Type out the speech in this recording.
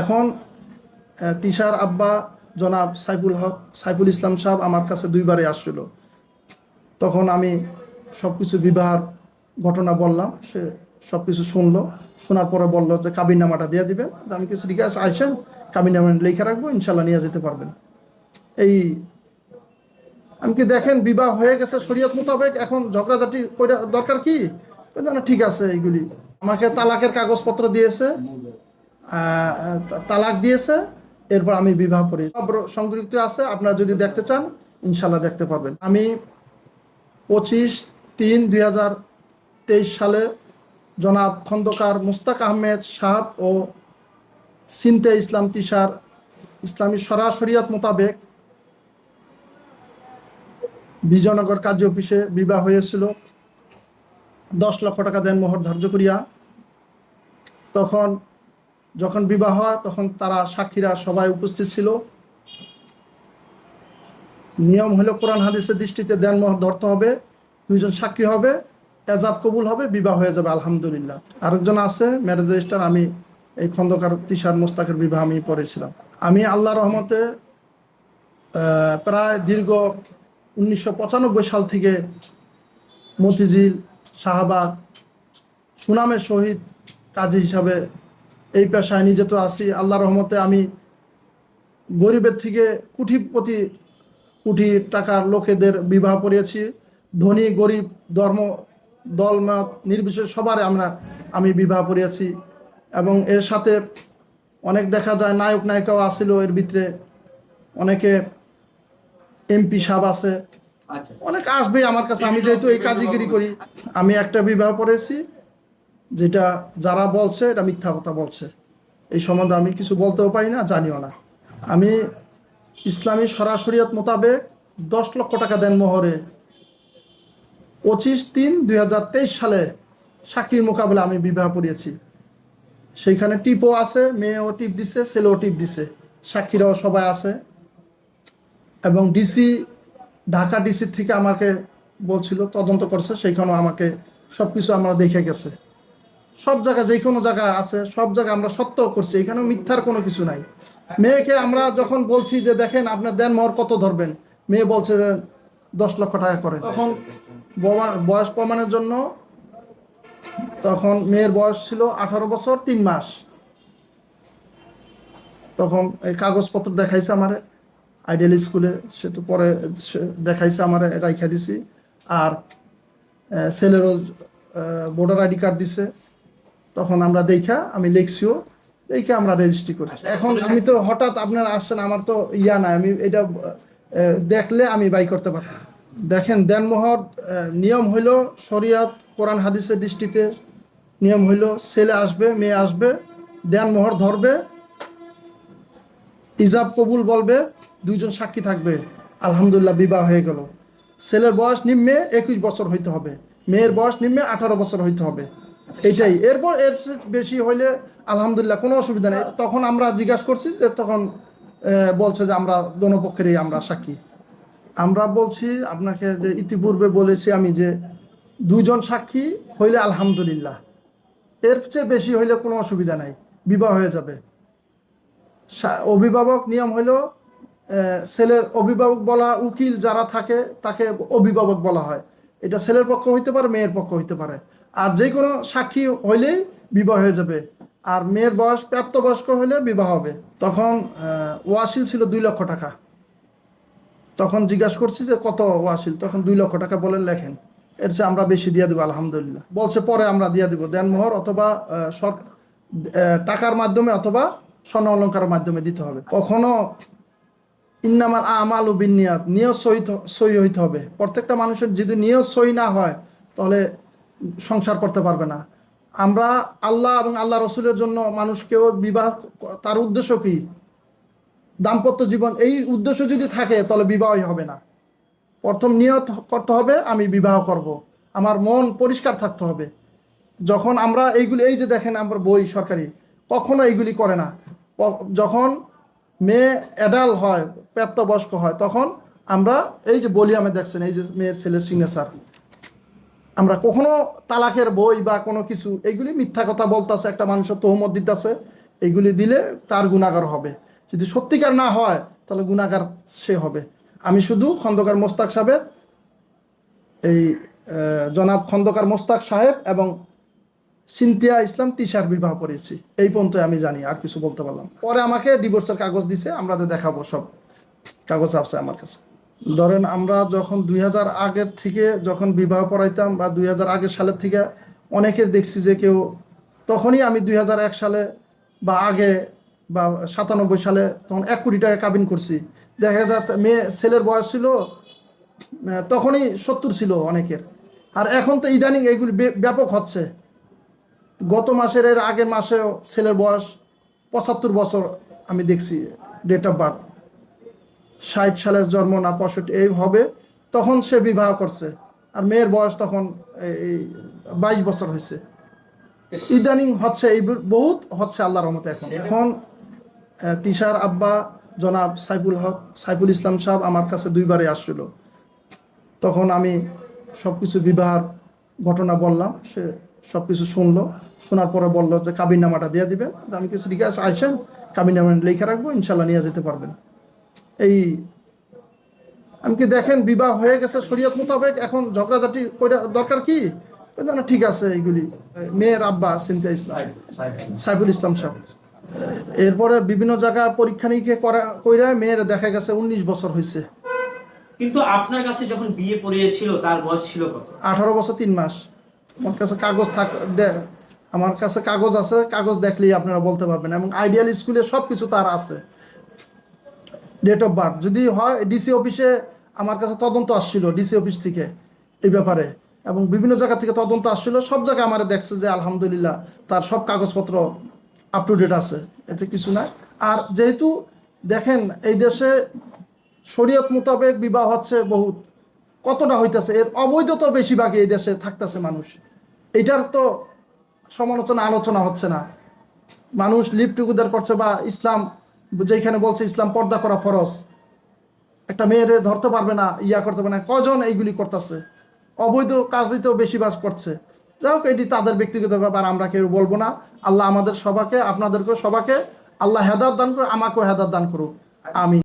এখন তিশার আব্বা জনাব সাইফুল হক, সাইফুল ইসলাম সাহেব আমার কাছে দুইবারে আসছিল। তখন আমি সব কিছু বিবাহর ঘটনা বললাম, সে সব কিছু শুনলো। শোনার পরে বলল যে, কাবিননামাটা দিয়ে দিবেন। আমি কিছু ঠিক আছে আসেন, কাবিননামা লিখে রাখব ইনশাল্লাহ নিয়ে যেতে পারবেন। এই আমি কি দেখেন, বিবাহ হয়ে গেছে, শরীয়ত মোতাবেক, এখন ঝগড়াঝাটি দরকার কি? ঠিক আছে, এইগুলি। আমাকে তালাকের কাগজপত্র দিয়েছে। তালাক দিয়েছে, এরপর আমি বিবাহ করি। সব সংযুক্ত আছে, আপনারা যদি দেখতে চান ইনশাল্লাহ দেখতে পাবেন আমি পঁচিশ তিন দুই হাজার তেইশ সালে জনাব খন্দকার মুস্তাক আহমেদ সাহাব ও সিনতে ইসলাম তিসার ইসলামী সরাসরিয়াত মোতাবেক বিজয়নগর কাজী অফিসে বিবাহ হয়েছিল। দশ লক্ষ টাকা দেন মোহর ধার্য করিয়া। তখন যখন বিবাহ হয়, তখন তারা সাক্ষীরা সবাই উপস্থিত ছিল। নিয়ম হলো কোরআন হাদিসের দৃষ্টিতে দেন মোহর ধরতে হবে, দুইজন সাক্ষী হবে, এজাব কবুল হবে, বিবাহ হয়ে যাবে, আলহামদুলিল্লাহ। আরেকজন আছে ম্যারেজ রেজিস্টার আমি এই খন্দকার তিশার মোস্তাকের বিবাহ আমি পড়েছিলাম। আমি আল্লাহ রহমতে প্রায় দীর্ঘ উনিশশো পঁচানব্বই সাল থেকে মতিঝিল শাহবাগ সুনামের সহিত কাজী হিসাবে এই পেশায় নিজে তো আছি। আল্লাহ রহমতে আমি গরিবের থেকে কুটিপতি কোটি টাকার লোকেদের বিবাহ পড়িয়েছি ধনী গরিব ধর্ম দল মত নির্বিশেষ সবার আমরা আমি বিবাহ পড়িয়েছি এবং এর সাথে অনেক দেখা যায় নায়ক নায়িকাও আসিল এর ভিতরে। অনেকে এমপি সাহেব আছে। আচ্ছা। অনেক আসবে আমার কাছে। আমি যেহেতু এই কাজগিরি করি আমি একটা বিবাহ পড়েছি যেটা যারা বলছে, এটা মিথ্যা কথা বলছে। এই সম্বন্ধে আমি কিছু বলতেও পারি না, জানিও না। আমি ইসলামী সরাসরিয়ত মোতাবেক দশ লক্ষ টাকা দেন মোহরে। পঁচিশ তিন দুই সালে সাক্ষীর মোকাবেলা আমি বিবাহ পড়িয়েছি সেইখানে টিপও আছে, মেয়েও টিপ দিছে, ছেলেও টিপ দিছে। সাক্ষীরাও সবাই আছে। এবং ডিসি, ঢাকা ডিসি থেকে আমাকে বলছিল, তদন্ত করছে, সেইখানেও আমাকে সব কিছু আমরা দেখে গেছে। সব জায়গা যে কোনো জায়গা আছে, সব জায়গায় আমরা সত্য করছি এখানে মিথ্যার কোনো কিছু নাই। মেয়েকে আমরা যখন বলছি যে, দেখেন, আপনার দেন মোহর কত ধরবেন? মেয়ে বলছে যে, দশ লক্ষ টাকা করেন। তখন বয়স প্রমাণের জন্য তখন মেয়ের বয়স ছিল আঠারো বছর, তিন মাস। তখন এই কাগজপত্র দেখাইছে আমারে আইডিয়াল স্কুলে, সে তো পরে দেখাইছে আমারে, রাইখা দিছি। আর ছেলেরও ভোটার আইডি কার্ড দিছে। তখন আমরা দেখা আমি লিখছিও দেখে আমরা রেজিস্ট্রি করছি। এখন আমি তো হঠাৎ আপনারা আসছেন আমার তো ইয়া নাই আমি এটা দেখলে আমি বাই করতে পারি দেখেন দেনমোহর নিয়ম হইল শরিয়াত কোরআন হাদিসের দৃষ্টিতে নিয়ম হইল ছেলে আসবে মেয়ে আসবে দেনমোহর ধরবে ইজাব কবুল বলবে দুইজন সাক্ষী থাকবে আলহামদুলিল্লাহ বিবাহ হয়ে গেল। ছেলের বয়স নিম্নে একুশ বছর হইতে হবে মেয়ের বয়স নিম্নে আঠারো বছর হইতে হবে। এইটাই এরপর এর চেয়ে বেশি হইলে আলহামদুলিল্লাহ কোনো অসুবিধা নেই। তখন আমরা জিজ্ঞাসা করছি যে তখন বলছে যে আমরা দোনো পক্ষেরই আমরা সাক্ষী। আমরা বলছি আপনাকে যে ইতিপূর্বে বলেছি আমি যে দুজন সাক্ষী হইলে আলহামদুলিল্লাহ। এর চেয়ে বেশি হইলে কোনো অসুবিধা নাই। বিবাহ হয়ে যাবে। অভিভাবক নিয়ম হলো ছেলের অভিভাবক বলা উকিল যারা থাকে তাকে অভিভাবক বলা হয়। এটা ছেলের পক্ষ হইতে পারে, মেয়ের পক্ষ হইতে পারে। আর যে কোনো সাক্ষী হইলেই বিবাহ হয়ে যাবে। আর মেয়ের বয়স প্রাপ্তবয়স্ক হলে বিবাহ হবে। তখন ওয়াসিল ছিল দুই লক্ষ টাকা। তখন জিজ্ঞাসা করছি যে, কত ওয়াসিল তখন দুই লক্ষ টাকা বলেন, লেখেন। এর চেয়ে আমরা বেশি দিয়ে দেবো, আলহামদুলিল্লাহ। বলছে, পরে আমরা দিয়ে দিব দেনমোহর অথবা টাকার মাধ্যমে অথবা স্বর্ণ অলঙ্কারের মাধ্যমে দিতে হবে। কখনো ইন্নামাল আমাল ও বিনিয়াত, নিয়ত সহি সহি হইতে হবে। প্রত্যেকটা মানুষের যদি নিয়ত সহি না হয়, তাহলে সংসার করতে পারবে না। আমরা আল্লাহ এবং আল্লাহ রসুলের জন্য মানুষকেও বিবাহ তার উদ্দেশ্য কি? দাম্পত্য জীবন, এই উদ্দেশ্য যদি থাকে, তাহলে বিবাহই হবে না। প্রথম নিয়ত করতে হবে, আমি বিবাহ করব। আমার মন পরিষ্কার থাকতে হবে। যখন আমরা এইগুলি, এই যে দেখেন আমার বই সরকারি, কখনো এইগুলি করে না। যখন মেয়ে অ্যাডাল হয়, প্রাপ্তবয়স্ক হয়, তখন আমরা এই যে বলি আমি দেখছেন, এই যে মেয়ের ছেলের সিগনেচার আমরা কখনো তালাকের বই বা কোনো কিছু, এইগুলি মিথ্যা কথা বলতেছে, একটা মানুষের তহমত দিতেছে, এইগুলি দিলে তার গুণাগার হবে। যদি সত্যিকার না হয়, তাহলে গুণাগার সে হবে। আমি শুধু খন্দকার মোস্তাক সাহেবের এই জনাব খন্দকার মোস্তাক সাহেব এবং সিনতিয়া ইসলাম তিশার বিবাহ করেছি। এই পর্যন্ত আমি জানি, আর কিছু বলতে পারলাম পরে আমাকে ডিভোর্সের কাগজ দিছে, আমরা তো দেখাবো সব। কাগজ আছে আমার কাছে। ধরেন আমরা যখন দুই হাজার আগের থেকে যখন বিবাহ পড়াইতাম বা দুই হাজার আগের সালের থেকে অনেকের দেখছি যে কেউ তখনই আমি দুই হাজার এক সালে বা আগে বা সাতানব্বই সালে তখন এক কোটি টাকা কাবিন করছি। দেখা যায় মেয়ে, ছেলের বয়স ছিল তখনই সত্তর ছিল অনেকের। আর এখন তো ইদানিং এগুলি ব্যাপক হচ্ছে। গত মাসের এর আগের মাসেও ছেলের বয়স পঁচাত্তর বছর আমি দেখছি ডেট অফ বার্থ ষাট সালের জন্ম না পঁয়ষট্টি এই হবে। তখন সে বিবাহ করছে। আর মেয়ের বয়স তখন এই বাইশ বছর হয়েছে। ইদানিং হচ্ছে এই বহুত হচ্ছে আল্লাহর রহমতে এখন। এখন তিশার আব্বা জনাব সাইফুল হক সাইফুল ইসলাম সাহেব আমার কাছে দুইবারে আসছিল। তখন আমি সব কিছু বিবাহের ঘটনা বললাম। সে সব কিছু শুনলো। শোনার পরে বলল যে কাবিন নামাটা দিয়ে দিবেন। আমি কিছু ঠিক আছে আসেন। কাবিন নামা লিখে রাখব ইনশাল্লাহ নিয়ে যেতে পারবেন। এই আমি কি দেখেন বিবাহ হয়ে গেছে শরীয়ত মোতাবেক। এখন ঝগড়াঝাটি কইরা দরকার কি? জন্য ঠিক আছে এইগুলি। মেয়ের আব্বা সিনথিয়া ইসলাম। সাইফুল ইসলাম সাহেব। এরপরে বিভিন্ন জায়গায় পরীক্ষা নিরীক্ষা করা কইরা মেয়ের দেখা গেছে উনিশ বছর হয়েছে কিন্তু আপনার কাছে যখন বিয়ে পড়িয়েছিল তার বয়স ছিল কত? আঠারো বছর তিন মাস। আমার কাছে কাগজ থাক আমার কাছে কাগজ আছে, কাগজ দেখলেই আপনারা বলতে পারবেন। এবং আইডিয়াল স্কুলে সব কিছু তার আছে। ডেট অফ বার্থ যদি হয় ডিসি অফিসে আমার কাছে তদন্ত আসছিল ডিসি অফিস থেকে এই ব্যাপারে। এবং বিভিন্ন জায়গা থেকে তদন্ত আসছিল, সব জায়গায় আমার দেখছে যে আলহামদুলিল্লাহ তার সব কাগজপত্র আপ টু ডেট আছে। এতে কিছু নাই। আর যেহেতু দেখেন, এই দেশে শরীয়ত মোতাবেক বিবাহ হচ্ছে বহুত। কতটা হইতেছে? এর অবৈধ তো বেশিরভাগই এই দেশে থাকতেছে মানুষ। এটার তো সমালোচনা, আলোচনা হচ্ছে না। মানুষ লিভ টুগেদার করছে বা ইসলাম, যেখানে বলছে ইসলাম পর্দা করা ফরজ। একটা মেয়েরে ধরতে পারবে না, ইয়া করতে পারবে না। কজন এইগুলি করতেছে? অবৈধ কাজই তো বেশি বাস করছে। যাই হোক, এটি তাদের ব্যক্তিগত ব্যাপার, আমরা কেউ বলব না। আল্লাহ আমাদের সবাকে আপনাদেরকেও সবাকে আল্লাহ হেদার দান করুক, আমাকেও হেদার দান করুক। আমি